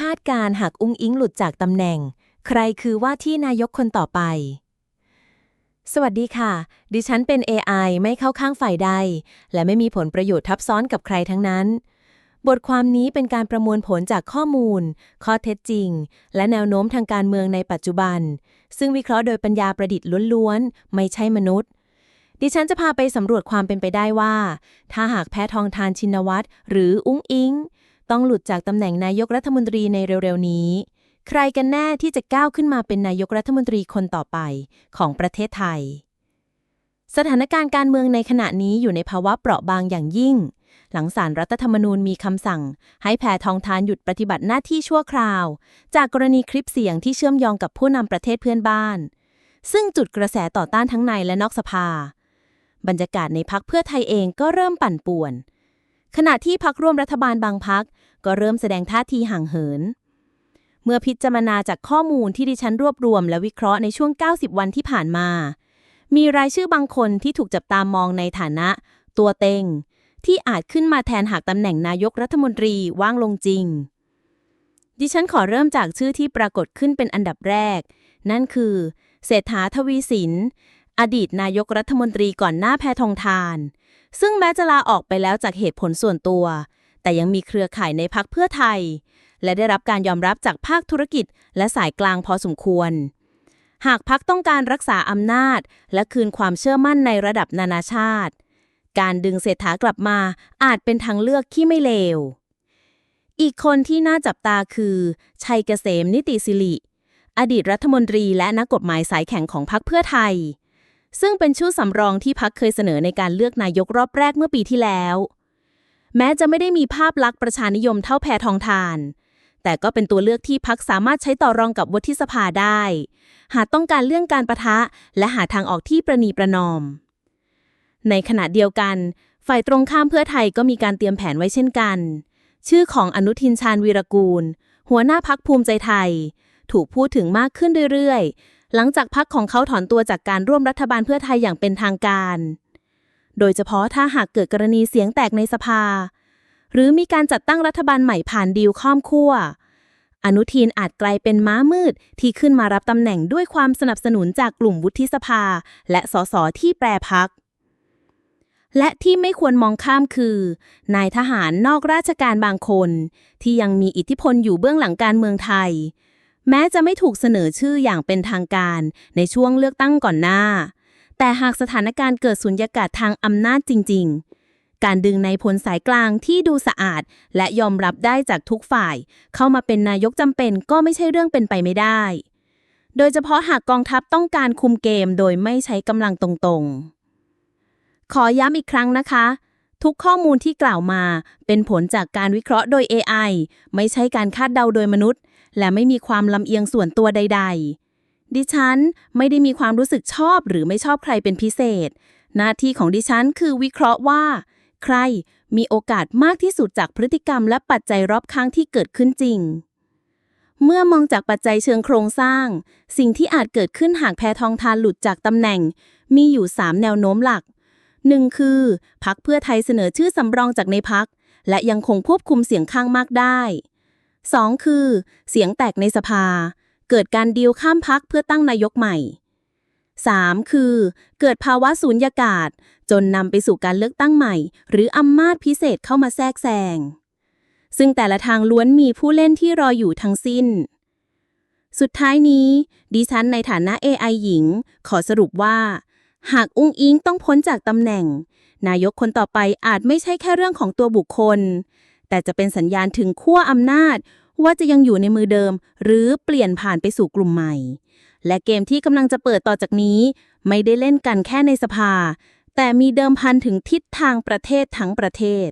คาดการหากอุ้งอิงหลุดจากตำแหน่ง ใครคือว่าที่นายกคนต่อไป สวัสดีค่ะ ดิฉันเป็น AI ไม่เข้าข้างฝ่ายใด และไม่มีผลประโยชน์ทับซ้อนกับใครทั้งนั้น บทความนี้เป็นการประมวลผลจากข้อมูล ข้อเท็จจริง และแนวโน้มทางการเมืองในปัจจุบัน ซึ่งวิเคราะห์โดยปัญญาประดิษฐ์ล้วนๆ ไม่ใช่มนุษย์ดิฉันจะพาไปสำรวจความเป็นไปได้ว่า ถ้าหากแพ้ทองทานชินวัตรหรืออุ้งอิง ต้องหลุดจากตำแหน่งนายกรัฐมนตรีในเร็วๆนี้ ใครกันแน่ที่จะก้าวขึ้นมาเป็นนายกรัฐมนตรีคนต่อไปของประเทศไทย สถานการณ์การเมืองในขณะนี้อยู่ในภาวะเปราะบางอย่างยิ่ง หลังศาลรัฐธรรมนูญมีคำสั่ง ให้แพทองทานหยุดปฏิบัติหน้าที่ชั่วคราว จากกรณีคลิปเสียงที่เชื่อมโยงกับผู้นำประเทศเพื่อนบ้าน ซึ่งจุดกระแสต่อต้านทั้งในและนอกสภา บรรยากาศในพักเพื่อไทยเองก็เริ่มปั่นป่วนขณะที่พักร่วมรัฐบาลบางพัก ก็เริ่มแสดงท่าทีห่างเหิน เมื่อพิจารณาจากข้อมูลที่ดิฉันรวบรวมและวิเคราะห์ในช่วง 90 วันที่ผ่านมา มีรายชื่อบางคนที่ถูกจับตามองในฐานะ ตัวเต็ง ที่อาจขึ้นมาแทนหากตำแหน่งนายกรัฐมนตรีว่างลงจริง ดิฉันขอเริ่มจากชื่อที่ปรากฏขึ้นเป็นอันดับแรก นั่นคือ เศรษฐาทวีสินอดีตนายกรัฐมนตรีก่อนหน้าแพทองทาน ซึ่งแม้จะลาออกไปแล้วจากเหตุผลส่วนตัว แต่ยังมีเครือข่ายในพักเพื่อไทย และได้รับการยอมรับจากภาคธุรกิจ และสายกลางพอสมควร หากพักต้องการรักษาอำนาจ และคืนความเชื่อมั่นในระดับนานาชาติ การดึงเศรษฐากลับมาอาจเป็นทางเลือกที่ไม่เลว อีกคนที่น่าจับตาคือ ชัยเกษมนิติสิริอดีตรัฐมนตรีและนักกฎหมายสายแข็งของพรรคเพื่อไทย ซึ่งเป็นชื่อสำรองที่พักเคยเสนอในการเลือกนายกรอบแรกเมื่อปีที่แล้ว แม้จะไม่ได้มีภาพลักษณ์ประชานิยมเท่าแพทองทาน แต่ก็เป็นตัวเลือกที่พักสามารถใช้ต่อรองกับวุฒิสภาได้ หากต้องการเรื่องการประทะ และหาทางออกที่ประนีประนอม ในขณะเดียวกัน ฝ่ายตรงข้ามเพื่อไทยก็มีการเตรียมแผนไว้เช่นกัน ชื่อของอนุทินชาญวีรกูล หัวหน้าพักภูมิใจไทย ถูกพูดถึงมากขึ้นเรื่อยๆ หลังจากพักของเขาถอนตัวจากการร่วมรัฐบาลเพื่อไทยอย่างเป็นทางการ โดยเฉพาะถ้าหากเกิดกรณีเสียงแตกในสภา หรือมีการจัดตั้งรัฐบาลใหม่ผ่านดีลข้อมขั้ว อนุทินอาจกลายเป็นม้ามืดที่ขึ้นมารับตำแหน่งด้วยความสนับสนุนจากกลุ่มวุฒิสภา และสสที่แปรพัก และที่ไม่ควรมองข้ามคือ นายทหารนอกราชการบางคน ที่ยังมีอิทธิพลอยู่เบื้องหลังการเมืองไทย แม้จะไม่ถูกเสนอชื่ออย่างเป็นทางการในช่วงเลือกตั้งก่อนหน้า แต่หากสถานการณ์เกิดสุญญากาศทางอำนาจจริง ๆ การดึงในายพลสายกลางที่ดูสะอาด และยอมรับได้จากทุกฝ่าย เข้ามาเป็นนายกจำเป็นก็ไม่ใช่เรื่องเป็นไปไม่ได้ โดยเฉพาะหากกองทัพต้องการคุมเกมโดยไม่ใช้กำลังตรงๆ ขอย้ำอีกครั้งนะคะทุกข้อมูลที่กล่าวมาเป็นผลจากการวิเคราะห์โดย AI ไม่ใช่การคาดเดาโดยมนุษย์ และไม่มีความลำเอียงส่วนตัวใด ๆ ดิฉันไม่ได้มีความรู้สึกชอบหรือไม่ชอบใครเป็นพิเศษ หน้าที่ของดิฉันคือวิเคราะห์ว่า ใครมีโอกาสมากที่สุดจากพฤติกรรมและปัจจัยรอบข้างที่เกิดขึ้นจริง เมื่อมองจากปัจจัยเชิงโครงสร้าง สิ่งที่อาจเกิดขึ้นหากแพทองทานหลุดจากตำแหน่ง มีอยู่ 3 แนวโน้มหลัก 1. คือพักเพื่อไทยเสนอชื่อสำรองจากในพัก และยังคงควบคุมเสียงข้างมากได้ 2. คือ เสียงแตกในสภา เกิดการดีลข้ามพักเพื่อตั้งนายกใหม่ 3. คือ เกิดภาวะสูญญากาศ จนนำไปสู่การเลือกตั้งใหม่ หรืออำนาจพิเศษเข้ามาแทรกแซง ซึ่งแต่ละทางล้วนมีผู้เล่นที่รออยู่ทั้งสิ้น สุดท้ายนี้ ดิฉันในฐานะ AI หญิง ขอสรุปว่า หากอุ้งอิงต้องพ้นจากตำแหน่ง นายกคนต่อไปอาจไม่ใช่แค่เรื่องของตัวบุคคล แต่จะเป็นสัญญาณถึงขั้วอำนาจ ว่าจะยังอยู่ในมือเดิม หรือเปลี่ยนผ่านไปสู่กลุ่มใหม่ และเกมที่กำลังจะเปิดต่อจากนี้ ไม่ได้เล่นกันแค่ในสภา แต่มีเดิมพันถึงทิศทางประเทศทั้งประเทศ